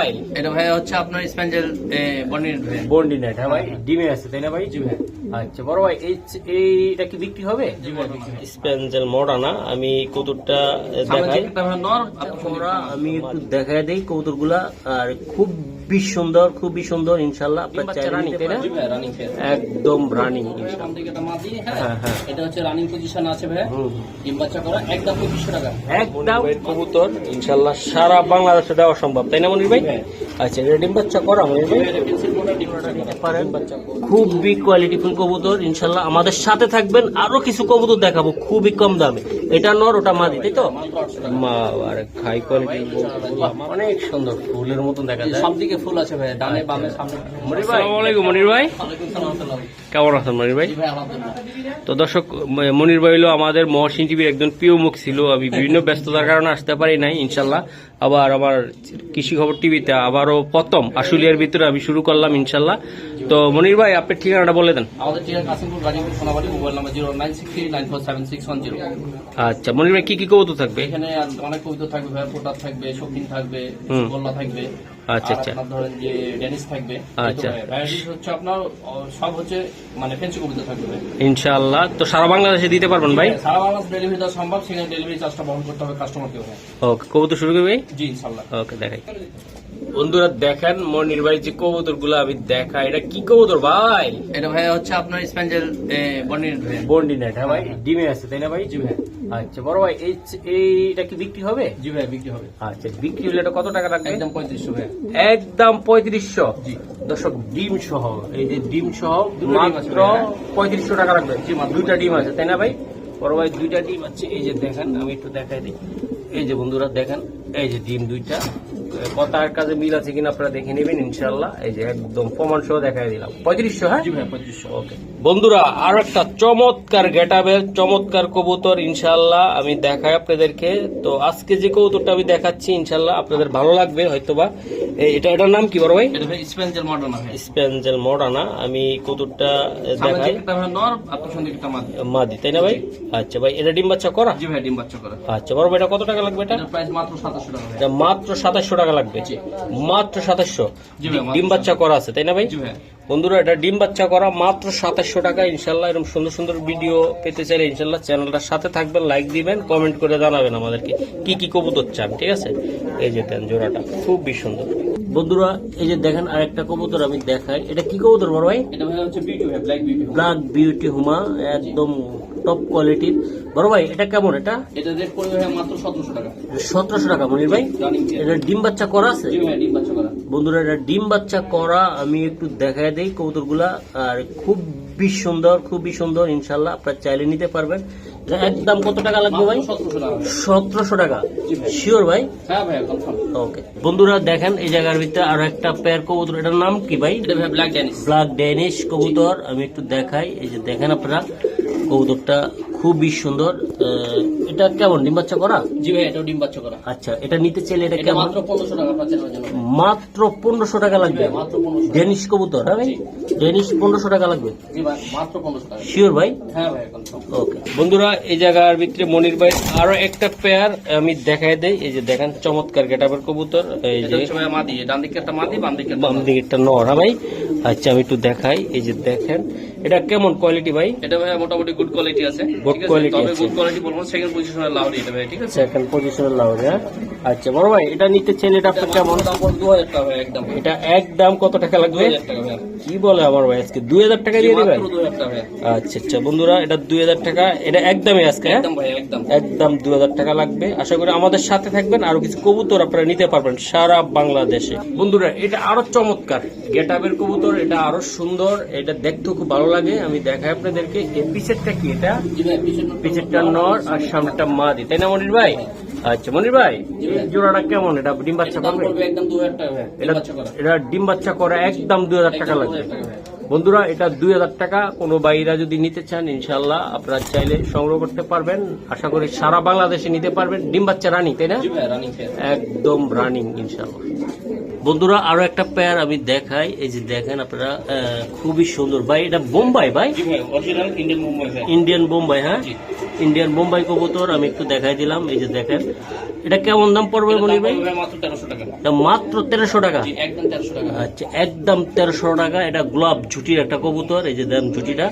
ভাই? এটা ভাই হচ্ছে আপনার স্পেঞ্জেল বন্ডিনেট বন্ডিনেট বন্ডি হ্যাঁ ভাই? ডিমে আছে তাই না ভাই? জি ভাই আচ্ছা বড় ভাই এই এইটা কি বিক্রি হবে? স্পেঞ্জেল মডানা আমি কৌতুরটা দেখাই। আমি একটু দেখাই দেই কৌতুরগুলা আর খুবই সুন্দর খুবই সুন্দর ইনশাল্লাহ আপনার চাইলে নিতে। একদম রানিং হ্যাঁ, হ্যাঁ হ্যাঁ। এটা হচ্ছে রানিং পজিশন আছে ভাই। ডিম বাচ্চা করা একদম টাকা। একদম। কবুতর ইনশাল্লাহ সারা বাংলাদেশে দেওয়া সম্ভব। তাই না মনির ভাই? আচ্ছা এটা ডিম বাচ্চা করা পারেন খুবই কোয়ালিটিফুল কবুতর ইনশাল্লাহ আমাদের সাথে থাকবেন। আরও কিছু কবুতর দেখাবো খুবই কম দামে। এটা নর ওটা মাদি তাই তো? মা আরে হাই কোয়ালিটি অনেক সুন্দর ফুলের মতন দেখা যায়। সব দিকে ফুল আছে ভাই ডানে বামে সামনে। মনির ভাই। আসসালামু আলাইকুম মনির ভাই। ওয়া আলাইকুম সালাম কেমন আছেন মনির ভাই। তো দর্শক মনির ভাই হলো আমাদের মহসিন টিভির একজন প্রিয় মুখ ছিল। আমি বিভিন্ন ব্যস্ততার কারণে আসতে পারি নাই ইনশাল্লাহ। আবার আমার কৃষি খবর টিভিতে আবারও প্রথম আশুলিয়ার ভিতরে আমি শুরু করলাম ইনশাল্লাহ। তো মনির ভাই আপনার ঠিকানাটা বলে দেন। আচ্ছা মনির ভাই কি কি কবুতর থাকবে? এখানে অনেক কবিতা থাকবে থাকবে শৌখিন থাকবে থাকবে। আচ্ছা, আচ্ছা। ধরেন যে ডেনিস থাকবে আচ্ছা। ভ্যারাইটিস হচ্ছে আপনার সব হচ্ছে মানে ফেন্সি কবিতা থাকবে ভাই। ইনশাল্লাহ তো সারা বাংলাদেশে দিতে পারবেন ভাই? সারা বাংলাদেশ ডেলিভারি দেওয়া সম্ভব সেখানে ডেলিভারি চার্জটা বহন করতে হবে কাস্টমারকে ভাই ওকে কবুতর শুরু করবে জি ইনশাল্লাহ ওকে দেখাই। বন্ধুরা দেখেন মনির ভাই যে কবুতরগুলো আমি দেখাই এটা কি কবুতর ভাই? এটা ভাই হচ্ছে আপনার স্প্যাঞ্জেল বনির ভাই হ্যাঁ ভাই? ডিমে আছে তাই না ভাই? জি ভাই আচ্ছা বড় ভাই এই এইটা কি বিক্রি হবে? জি ভাই বিক্রি হবে। আচ্ছা বিক্রি হলে এটা কত টাকা রাখবে? একদম পঁয়ত্রিশশো ভাই। একদম পঁয়ত্রিশশো। জি। দর্শক ডিম সহ এই যে ডিম সহ মাত্র পঁয়ত্রিশশো টাকা লাগবে জি, দুইটা ডিম আছে তাই না ভাই? বড় ভাই দুইটা ডিম আছে। এই যে দেখেন আমি একটু দেখাই দিই। এই যে বন্ধুরা দেখেন এই যে ডিম দুইটা। কথার কাজে মিল আছে কিনা আপনারা দেখে নেবেন ইনশাল্লাহ এই যে একদম প্রমাণ সহ দেখাই দিলাম। পঁয়ত্রিশশো হ্যাঁ? পঁয়ত্রিশশো। ওকে। বন্ধুরা আরও একটা চমৎকার গেটাবের চমৎকার কবুতর ইনশাল্লাহ আমি দেখাই আপনাদেরকে। তো আজকে যে কবুতরটা আমি দেখাচ্ছি ইনশাল্লাহ আপনাদের ভালো লাগবে হয়তোবা। এটা এটার নাম কি বড় ভাই? ভাই স্প্যাঞ্জেল স্পেঞ্জেল মডানা আমি কবুতরটা দেখাই। মাদি। তাই না ভাই? আচ্ছা ভাই এটা ডিম বাচ্চা করা? জি ভাই ডিম বাচ্চা করা। আচ্ছা বড় ভাই এটা কত টাকা লাগবে এটা? প্রাইস মাত্র সাতাশশো টাকা মাত্র সাতাশশো টাকা লাগবে মাত্র সাতাশশো। ডিম বাচ্চা করা আছে তাই না ভাই? বন্ধুরা এটা ডিম বাচ্চা করা মাত্র সাতাশশো টাকা। ইনশাল্লাহ এরকম সুন্দর সুন্দর ভিডিও পেতে চাইলে ইনশাল্লাহ চ্যানেলটার সাথে থাকবেন লাইক দিবেন কমেন্ট করে জানাবেন আমাদেরকে কি কি কবুতর চান ঠিক আছে? এই যে তেন জোড়াটা খুবই সুন্দর। বন্ধুরা এই যে দেখেন আরেকটা কবুতর আমি দেখাই। এটা কি কবুতর বড় ভাই? এটা ভাই হচ্ছে বিউটি ভাই ব্ল্যাক বিউটি ব্ল্যাক বিউটি হুমা একদম টপ কোয়ালিটির বড় ভাই এটা কেমন এটা? এটা রেট পড়বে ভাই মাত্র সতেরোশো টাকা। মনির ভাই? এটা ডিম বাচ্চা করা আছে? জি ভাই ডিম বাচ্চা করা। বন্ধুরা এটা ডিম বাচ্চা করা আমি একটু দেখাই দেই কবুতরগুলা। আর খুবই সুন্দর খুবই সুন্দর ইনশাল্লাহ আপনারা চাইলে নিতে পারবেন। একদম কত টাকা লাগবে ভাই? সতেরোশো টাকা। শিওর ভাই। হ্যাঁ ওকে বন্ধুরা দেখেন এই জায়গার ভিতরে আরও একটা পেয়ার কবুতর। এটার নাম কি ভাই? এটা ভাই ব্ল্যাক ড্যানিস ব্ল্যাক ড্যানিশ কবুতর। আমি একটু দেখাই। এই যে দেখেন আপনারা কবুতরটা খুবই সুন্দর এটা কেমন ডিম বাচ্চা করা? জি ভাই এটাও ডিম বাচ্চা করা। আচ্ছা এটা নিতে চাইলে এটা এটা কেমন? মাত্র পনেরোশো টাকা আপনার চ্যানেলের জন্য। মাত্র পনেরোশো টাকা লাগবে। মাত্র পনেরোশো ডেনিশ কবুতর হ্যাঁ ভাই? ডেনিশ পনেরোশো টাকা লাগবে। জি ভাই মাত্র পনেরোশো টাকা। শিওর ভাই? হ্যাঁ ভাই ওকে বন্ধুরা এই জায়গার ভিতরে মনির ভাই আরও একটা পেয়ার আমি দেখাই দেই। এই যে দেখেন চমৎকার গেটাবের কবুতর। এই যে ভাই মাদি ডান দিকে একটা মাদি বাম দিকে বাম। দিকে একটা নর হ্যাঁ ভাই? আচ্ছা আমি একটু দেখাই। এই যে দেখেন এটা কেমন কোয়ালিটি ভাই? এটা ভাই মোটামুটি গুড কোয়ালিটি আছে। আছে? quality তবে গুড কোয়ালিটি বলব সেকেন্ড পজিশনের লাউরি এটা ভাই ঠিক আছে? সেকেন্ড পজিশনের হ্যাঁ? আচ্ছা বড় ভাই এটা নিতে চাইলে এটা আপনার কেমন? দাম পড়বে দু হাজার টাকা ভাই একদম। এটা একদম কত টাকা লাগবে? হাজার টাকা ভাই। কি বলে আমার ভাই আজকে? দুই হাজার টাকা দিয়ে দিবেন? আচ্ছা আচ্ছা বন্ধুরা এটা দুই হাজার টাকা এটা একদমই আজকে হ্যাঁ? একদম ভাই একদম। একদম দু হাজার টাকা লাগবে। আশা করি আমাদের সাথে থাকবেন আর কিছু কবুতর আপনারা নিতে পারবেন সারা বাংলাদেশে। বন্ধুরা এটা আরও চমৎকার। গেটাবের কবুতর এটা আরও সুন্দর এটা দেখতেও খুব ভালো লাগে আমি দেখাই আপনাদেরকে এই পিছেরটা কি এটা? পিছেরটা নর আর সামনেটা মাদি তাই না মনির ভাই? আচ্ছা মনির ভাই জোড়াটা কেমন? এটা ডিম বাচ্চা করবে? ভাই এটা ডিম বাচ্চা করা একদম দুই হাজার টাকা লাগবে। 2000 টাকা। ভাই। বন্ধুরা এটা দুই হাজার টাকা কোনো বাইরা যদি নিতে চান ইনশাল্লাহ আপনারা চাইলে সংগ্রহ করতে পারবেন। আশা করি সারা বাংলাদেশে নিতে পারবেন। ডিম বাচ্চা রানি তাই না? একদম রানিং ইনশাল্লাহ বন্ধুরা আরও একটা পেয়ার আমি দেখাই। এই যে দেখেন আপনারা খুবই সুন্দর। ভাই এটা বোম্বাই ভাই? ইন্ডিয়ান বোম্বাই হ্যাঁ? ইন্ডিয়ান বোম্বাই কবুতর আমি একটু দেখাই দিলাম। এই যে দেখেন এটা কেমন দাম পড়বে দাম ভাই? মাত্র তেরোশো টাকা। এটা মাত্র তেরোশো টাকা? তেরোশো টাকা। আচ্ছা একদম তেরোশো টাকা। এটা গোলাপ ঝুটির একটা কবুতর। এই যে দেন ঝুটিটা।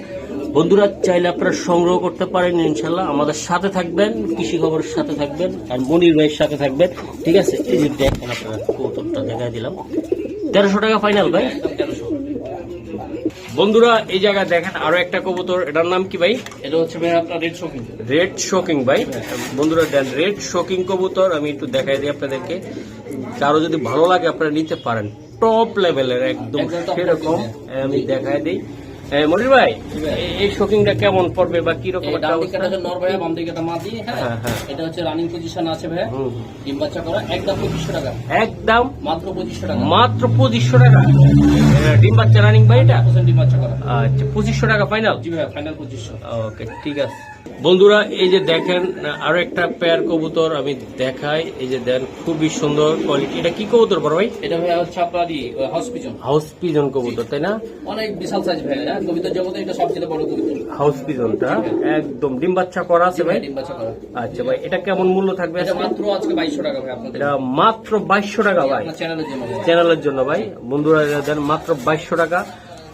বন্ধুরা চাইলে আপনারা সংগ্রহ করতে পারেন ইনশাল্লাহ। আমাদের সাথে থাকবেন কৃষি খবরের সাথে থাকবেন আর মনির ভাইয়ের সাথে থাকবেন। ঠিক আছে? এই যে দেখেন আপনারা কবুতরটা দেখাই দিলাম। তেরোশো টাকা ফাইনাল ভাই। বন্ধুরা এই জায়গায় দেখেন আরও একটা কবুতর। এটার নাম কি ভাই? এটা হচ্ছে ভাই আপনার রেড শপিং রেড শোকিং ভাই। বন্ধুরা দেন রেড শোকিং কবুতর আমি একটু দেখাই দিই আপনাদেরকে। কারও যদি ভালো লাগে আপনারা নিতে পারেন। টপ লেভেলের একদম সেরকম আমি দেখাই দিই। মনির ভাই এই- শোকিংটা কেমন পড়বে বা কি রকম ডান অবস্থা? হচ্ছে নর ভাই বাম দিকে মাদি হ্যাঁ, হ্যাঁ হ্যাঁ। এটা হচ্ছে রানিং পজিশন আছে হুম। ডিম বাচ্চা করা একদম পঁচিশশো টাকা। একদম মাত্র পঁচিশশো টাকা। মাত্র পঁচিশশো টাকা। এ, ডিম বাচ্চা রানিং ভাই এটা? ডিম বাচ্চা করা। আচ্ছা পঁচিশশো টাকা ফাইনাল জি ভাই ফাইনাল পঁচিশশো। ওকে ঠিক আছে। বন্ধুরা এই যে দেখেন আরও একটা পেয়ার কবুতর আমি দেখাই। এই যে দেন খুবই সুন্দর কোয়ালিটি এটা কি কবুতর বড় ভাই? এটা ভাইয়া হচ্ছে আপনারই হসপিটাল হাউস পিজন কবুতর তাই না? অনেক বিশাল সাইজ ভাইয়া হ্যাঁ? কবিতার জগতে এটা সবচেয়ে বড় কবিতা হাউস পিজনটা একদম ডিম বাচ্চা করা আছে ভাই ডিম বাচ্চা করা। আচ্ছা ভাই এটা কেমন মূল্য থাকবে এটা মাত্র আজকে বাইশশো টাকা ভাই আপনাদের। এটা মাত্র বাইশশো টাকা ভাই। চ্যানেলের জন্য। ভাই। চ্যানেলের জন্য ভাই। বন্ধুরা এটা দেন মাত্র বাইশশো টাকা।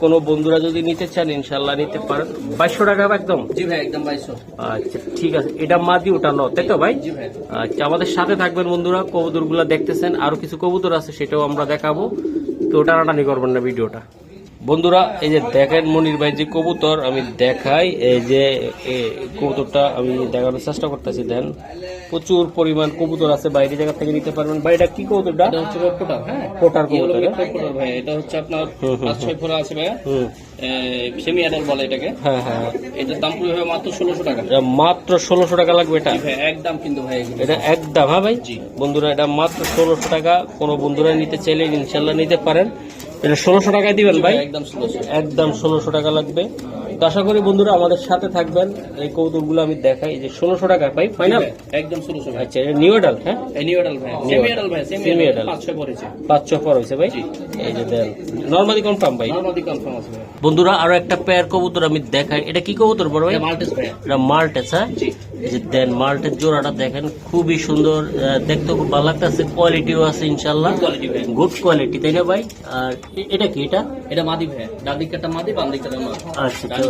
কোনো বন্ধুরা যদি নিতে চান ইনশাল্লাহ নিতে পারেন। বাইশশো টাকা একদম? জি ভাই একদম বাইশশো। আচ্ছা ঠিক আছে। এটা মাদি ওটা ন তাই তো ভাই? আচ্ছা আমাদের সাথে থাকবেন বন্ধুরা কবুতরগুলা দেখতেছেন। আরও কিছু কবুতর আছে সেটাও আমরা দেখাবো। তো ওটা টানাটানি করবেন না ভিডিওটা। বন্ধুরা এই যে দেখেন মনির ভাই যে কবুতর আমি দেখাই। এই যে কবুতরটা আমি দেখানোর চেষ্টা করতেছি দেন। প্রচুর পরিমাণ কবুতর আছে বাইরে জায়গা থেকে নিতে পারবেন। ভাই এটা কি কবুতরটা এটা? হচ্ছে কোটার হ্যাঁ। কোটার কবুতর বিট ভাই এটা হচ্ছে আপনার পাঁচ ছয় ফোরা আছে ভাইয়া। সেমি অ্যাডাল বলে এটাকে। হ্যাঁ হ্যাঁ। এটার দাম পড়বে ভাই মাত্র ষোলোশো টাকা। এটা মাত্র ষোলোশো টাকা লাগবে এটা? ভাই একদম কিন্তু ভাই এটা একদম হ্যাঁ ভাই। বন্ধুরা এটা মাত্র ষোলোশো টাকা। কোনো বন্ধুরা নিতে চাইলে ইনশাল্লাহ নিতে পারেন। এটা ষোলোশো টাকায় দিবেন ভাই একদম ষোলোশো। একদম ষোলোশো টাকা লাগবে। তো আশা করি বন্ধুরা আমাদের সাথে থাকবেন। এই কৌতুকগুলো আমি দেখাই যে ষোলোশো টাকা পাই ফাইনাল একদম ষোলোশো আচ্ছা নিউ এডাল হ্যাঁ? নিউ অ্যাডাল ভাই সেমি অ্যাডাল ভাই সেমি অ্যাডাল adult। পাঁচ ছয় পড়েছে ছ পর হয়েছে ভাই? এই যে দেন নর্মালি কনফার্ম ভাই। নর্মালি কনফার্ম আছে বন্ধুরা আরও একটা পেয়ার কবুতর আমি দেখাই। এটা কি কবুতর বড় ভাই? মাল্টেস ভাই এটা মাল্টেস হ্যাঁ? যে দেন মাল্টের জোড়াটা দেখেন খুবই সুন্দর দেখতে খুব ভালো লাগতেছে কোয়ালিটিও আছে ইনশাল্লাহ গুড কোয়ালিটি তাই না ভাই? আর এটা কি এটা? এটা মাদি ভাই। ডান দিকটা মাদি বাম দিকটা মাদি। আচ্ছা তো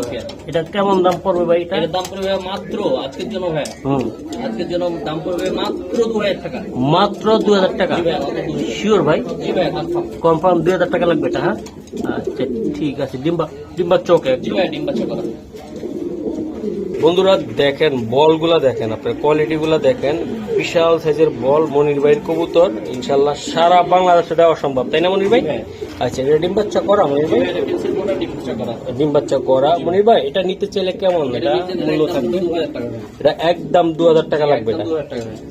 এটা কেমন দাম পড়বে ভাই এটা? দাম পড়বে মাত্র আজকের জন্য ভাই। হুম। আজকের জন্য দাম পড়বে মাত্র দু টাকা। মাত্র দু হাজার টাকা। দু। শিওর ভাই। জি ভাই কনফার্ম দুই হাজার টাকা লাগবে এটা হ্যাঁ? আচ্ছা ঠিক আছে। ডিম্বা ডিম্বা চোখে জি ভাই ডিম বাচ্চা করা। বন্ধুরা দেখেন বলগুলা দেখেন আপনার কোয়ালিটি গুলা দেখেন। বিশাল সাইজের বল মনির ভাইয়ের কবুতর ইনশাল্লাহ সারা বাংলাদেশে দেওয়া সম্ভব। তাই না মনির ভাই? হ্যাঁ। আচ্ছা এটা ডিম বাচ্চা করা মনির ভাই? ডিম বাচ্চা করা মনির ভাই এটা নিতে চাইলে কেমন? এটা মূল্য থাকবে? ভাই। এটা একদম দু হাজার টাকা লাগবে টাকা ভাই।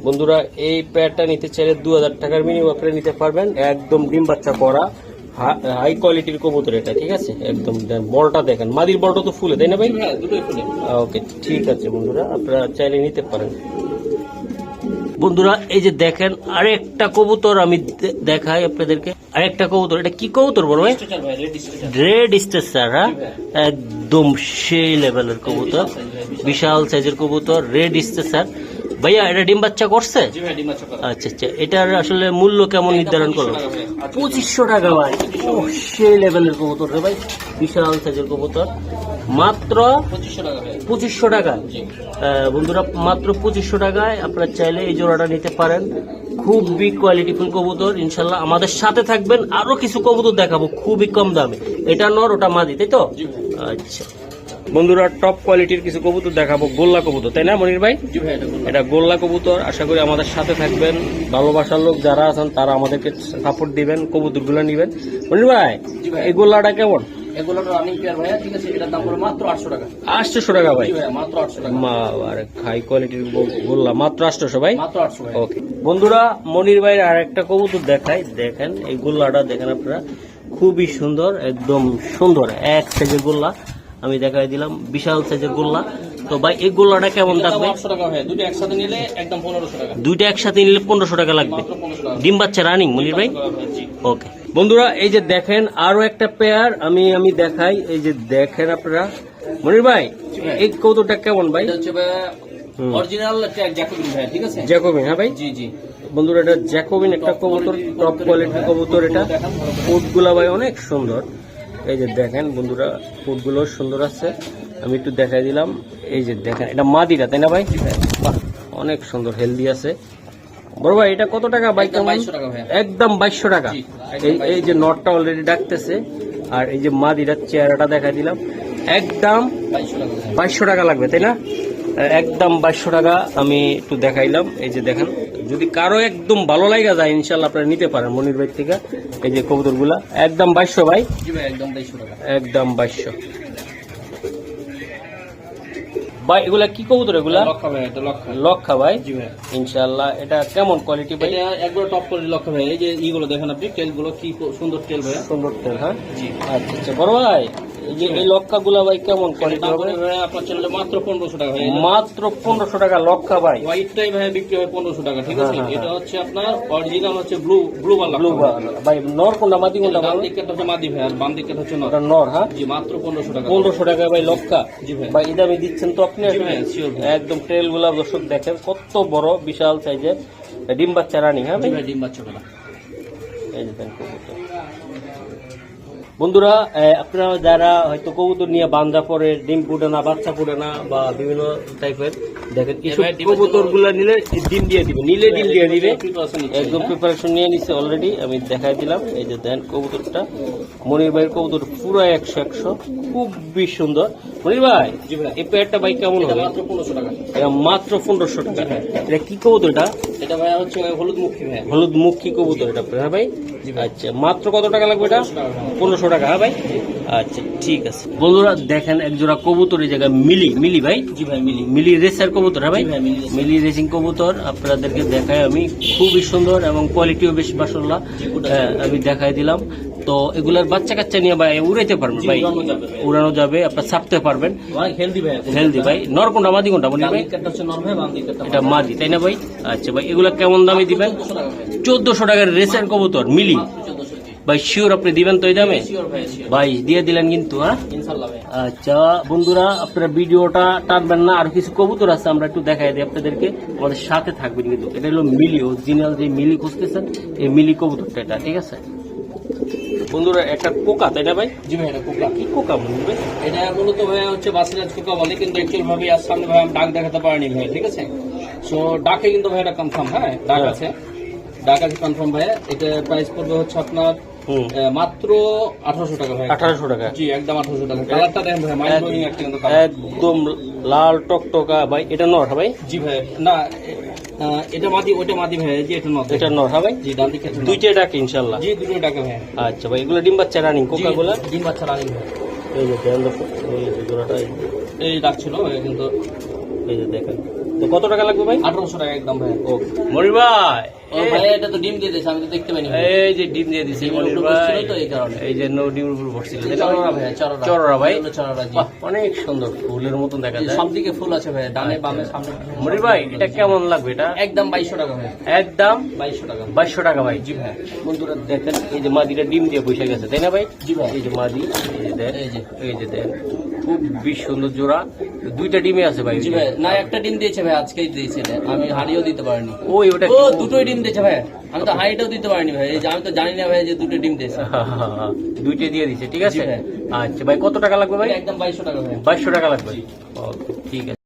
বন্ধুরা এই প্যাডটা নিতে চাইলে দু হাজার টাকার মিনিমাম আপনারা নিতে পারবেন। একদম ডিম বাচ্চা করা। হাই কোয়ালিটির কবুতর এটা ঠিক আছে? একদম বলটা দেখেন। মাদির বলটা তো ফুলে তাই না ভাই? ফুলে। ওকে ঠিক আছে বন্ধুরা আপনারা চাইলে নিতে পারেন। বন্ধুরা এই যে দেখেন আরেকটা কবুতর আমি দেখাই আপনাদেরকে। আরেকটা কবুতর এটা কি কবুতর বড় ভাই? রেড স্টেসার হ্যাঁ? একদম সেই লেভেলের কবুতর। বিশাল। সাইজের কবুতর রেড স্টেসার ভাইয়া এটা ডিম বাচ্চা করছে? জি ভাই ডিম বাচ্চা করা। আচ্ছা আচ্ছা এটার আসলে মূল্য কেমন নির্ধারণ করল টাকা ভাই। আজকে পঁচিশশো টাকা ভাই। সেই লেভেলের কবুতর রে ভাই বিশাল সাইজের কবুতর। মাত্র পঁচিশশো টাকা বন্ধুরা মাত্র পঁচিশশো টাকায় আপনারা চাইলে এই জোড়াটা নিতে পারেন। খুবই কোয়ালিটিফুল কবুতর ইনশাল্লাহ আমাদের সাথে থাকবেন। আরও কিছু কবুতর দেখাবো খুবই কম দামে। এটা নর ওটা মাদি তাই তো? আচ্ছা। বন্ধুরা টপ কোয়ালিটির কিছু কবুতর দেখাবো গোল্লা কবুতর তাই না মনির ভাই? এটা গোল্লা। কবুতর আশা করি আমাদের সাথে থাকবেন। ভালোবাসার লোক যারা আছেন তারা আমাদেরকে সাপোর্ট দিবেন কবুতরগুলো নিবেন। মনির ভাই এই গোল্লাটা কেমন? আটশো টাকা। ভাই? ভাই হাই কোয়ালিটির গোল্লা মাত্র ভাই? আটশো ভাই। ওকে বন্ধুরা মনির ভাইয়ের আর একটা কবুতর দেখাই দেখেন এই গোল্লাটা দেখেন আপনারা খুবই সুন্দর একদম সুন্দর এক সাইজের গোল্লা। আমি দেখাই দিলাম। বিশাল সাইজের গোল্লা। তো ভাই এই গোল্লাটা কেমন থাকবে? আটশো টাকা ভাই দুটো একসাথে নিলে একদম পনেরোশো টাকা। দুইটা একসাথে নিলে পনেরোশো টাকা লাগবে। ডিম বাচ্চা রানিং মনির ভাই? ওকে বন্ধুরা এই যে দেখেন আরও একটা পেয়ার আমি আমি দেখাই। এই যে দেখেন আপনারা। মনির ভাই এই কৌতুকটা কেমন ভাই? অরিজিনাল জ্যাকোবিন ভাই ঠিক আছে? জ্যাকোবিন হ্যাঁ ভাই? জি জি। বন্ধুরা এটা জ্যাকোবিন একটা কবুতর টপ কোয়ালিটির কবুতর এটা। ফুটগুলা ভাই অনেক সুন্দর। এই যে দেখেন বন্ধুরা ফুটগুলো সুন্দর আছে। আমি একটু দেখাই দিলাম। এই যে দেখেন এটা মাদিরা তাই না ভাই? বাহ, অনেক সুন্দর হেলদি আছে। বড় ভাই এটা কত টাকা বাইক একদম 2200 টাকা ভাই। একদম বাইশশো টাকা। এই এই যে নটটা অলরেডি ডাকতেছে। আর এই যে মাদিরার চেহারাটা দেখাই দিলাম। একদম বাইশশো টাকা লাগবে তাই না? একদম বাইশশো টাকা আমি একটু দেখাইলাম। এই যে দেখেন যদি কারও একদম ভালো লাগা যায় ইনশাল্লাহ আপনারা নিতে পারেন মনির ভাই থেকে। এই যে কবুতরগুলা একদম বাইশশো ভাই? একদম বাইশশো টাকা। একদম বাইশশো। ভাই এগুলা কি কবুতর এগুলা? লক্ষা ভাই জি ভাই। ইনশাল্লাহ এটা কেমন কোয়ালিটি ভাই? একবার টপ করে লক্ষ্য ভাই। এই যে ইগুলো দেখেন আপনি টেলগুলো কি সুন্দর টেল ভাই। সুন্দর তেল হ্যাঁ? জি। আচ্ছা আচ্ছা বড় ভাই? এই লক্ষাগুলা ভাই কেমন কোয়ালিটি হবে? আপনার মাত্র পনেরোশো টাকা মাত্র পনেরোশো টাকা লক্ষা ভাই। হোয়াইটটাই ভাই বিক্রি হয় পনেরোশো টাকা ঠিক আছে? হ্যাঁ, হ্যাঁ, এটা হচ্ছে আপনার অরিজিনাল হচ্ছে ব্লু ব্লু বালা ব্লু। ভাই নর কোনটা মাদি কোনটা ডান দিকটা হচ্ছে মাদি ভাই আর বাম দিকটা হচ্ছে নর। ওটা নর হ্যাঁ? জি মাত্র পনেরোশো টাকা। পনেরোশো টাকা ভাই লক্ষা। জি ভাই। ভাই এটা আমি দিচ্ছেন তো আপনি। একদম ট্রেলগুলা দর্শক দেখেন কত বড় বিশাল সাইজের ডিম বাচ্চা রানি হ্যাঁ ভাই? ভাই ডিম বাচ্চা এই যে কবুতর। বন্ধুরা আপনারা যারা হয়তো কবুতর নিয়ে বান্ধা পরে ডিম ফুটে না বাচ্চা ফুটে না বা বিভিন্ন টাইপের দেখেন কিছু কবুতরগুলা নিলে ডিম দিয়ে দিবে নিলে ডিম দিয়ে দিবে। একদম হ্যাঁ? প্রিপারেশন নিয়ে নিচ্ছে অলরেডি আমি দেখাই দিলাম এই যে দেন কবুতরটা। মনির ভাইয়ের কবুতর পুরো একশো একশো খুবই সুন্দর। মনির ভাই। এই পেয়ারটা ভাই কেমন হবে? মাত্র পনেরোশো টাকা। এটা মাত্র পনেরোশো টাকা। এটা কি কবুতর এটা ভাই হচ্ছে হলুদ মুখী ভাই হলুদ মুখী কবুতর এটা হ্যাঁ ভাই? আচ্ছা মাত্র কত টাকা লাগবে এটা? 1500 টাকা। ভাই। পনেরোশো টাকা হ্যাঁ ভাই? আচ্ছা ঠিক আছে। বন্ধুরা দেখেন এক জোড়া কবুতর এই জায়গায় মিলি মিলি ভাই? জি ভাই মিলি। মিলি রেসার কবুতর হ্যাঁ ভাই? মিলি রেসিং কবুতর আপনাদেরকে দেখায় আমি। খুবই সুন্দর এবং কোয়ালিটিও বেশ মাসাল্লাহ হ্যাঁ, আমি দেখাই দিলাম। তো এগুলার বাচ্চা কাচ্চা নিয়ে ভাই উড়াইতে পারবেন ভাই। উড়ানো যাবে আপনার ছাপতে পারবেন। হেলদি ভাই নর কোনটা মাদি কোনটা মনে ভাই। এটা মাদি। তাই না ভাই? আচ্ছা ভাই এগুলা কেমন দামে দিবেন? চোদ্দশো টাকার রেসার কবুতর মিলি। ভাই শিওর আপনি দিবেন তো এই দামে? ভাই দিয়ে দিলেন কিন্তু হ্যাঁ? আচ্ছা বন্ধুরা আপনারা ভিডিওটা টানবেন না। আর কিছু কবুতর আছে আমরা একটু দেখাই দিই আপনাদেরকে। আমাদের সাথে থাকবেন কিন্তু। এটা হলো মিলি অরিজিনাল যে মিলি খুঁজতেছেন এই মিলি কবুতরটা এটা ঠিক আছে? বন্ধুরা একটা পোকা তাই না ভাই? জি ভাই এটা কোকা। কি পোকা বলবে এটা মূলত ভাই হচ্ছে বাসিরাজ কোকা বলে কিন্তু অ্যাকচুয়াল ভাবে আজ সামনে ভাই ডাক দেখাতে পারিনি ভাই ঠিক আছে? সো ডাকে কিন্তু ভাই এটা কনফার্ম হ্যাঁ? ডাক হ্যাঁ। আছে। ডাক আছে কনফার্ম ভাই এটা প্রাইস পড়বে হচ্ছে আপনার মাত্র আঠারোশো টাকা ভাই। আঠারোশো টাকা। জি একদম আঠারোশো টাকা। কালারটা দেখেন ভাই মাইন্ড একটা কিন্তু। একদম লাল টকটকা ভাই এটা হ্যাঁ ভাই? জি ভাই না এটা মাদি ওটা মাদি ভাই জি এটা নয় এটা নর হ্যাঁ ভাই? জি ডান দিকে দুইটা ডাকে ইনশাল্লাহ জি দুটো টাকা ভাই আচ্ছা ভাই এগুলো ডিম বাচ্চা রানিং কোকা ডিম বাচ্চা রানিং ভাই এই যে দর্শক, এই ডাক কিন্তু এই যে দেখেন। তো কত টাকা লাগবে ভাই? আঠারোশো টাকা একদম। ভাই ও মনির ভাই। ভাই এটা তো ডিম দিয়ে দিয়েছে আমি তো দেখতে পাইনি এই যে ডিম দিয়ে দিছি মনির ভাই। তো এই কারণে। এই যে নো ডিমের উপর বসছিল। চররা ভাই চররা চররা ভাই। এগুলো চররা জি অনেক সুন্দর ফুলের মতন দেখা যায়। সব দিকে ফুল আছে ভাই ডানে বামে সামনে। মনির ভাই এটা কেমন লাগবে এটা? একদম বাইশশো টাকা ভাই একদম বাইশশো টাকা। বাইশশো টাকা ভাই। জি ভাই বন্ধুরা দেখেন এই যে মাদিটা ডিম দিয়ে বসে গেছে তাই না ভাই? জি ভাই এই যে মাদি এই যে দেন এই যে দেন। খুব বেশ সুন্দর জোড়া। দুইটা ডিমে আছে ভাই। না একটা ডিম দিয়েছে ভাই আজকেই দিয়েছে। আমি হাড়িও দিতে পারিনি। ওই ওটা ও দুটোই ডিম দিয়েছে ভাই। আমি তো হাড়িটাও দিতে পারিনি ভাই। যে আমি তো জানি না ভাই যে দুটো ডিম দিয়েছে। দুইটা দিয়ে দিছে ঠিক আছে। আচ্ছা ভাই কত টাকা লাগবে ভাই? একদম বাইশশো টাকা ভাই। বাইশশো টাকা লাগবে। ও, ঠিক আছে।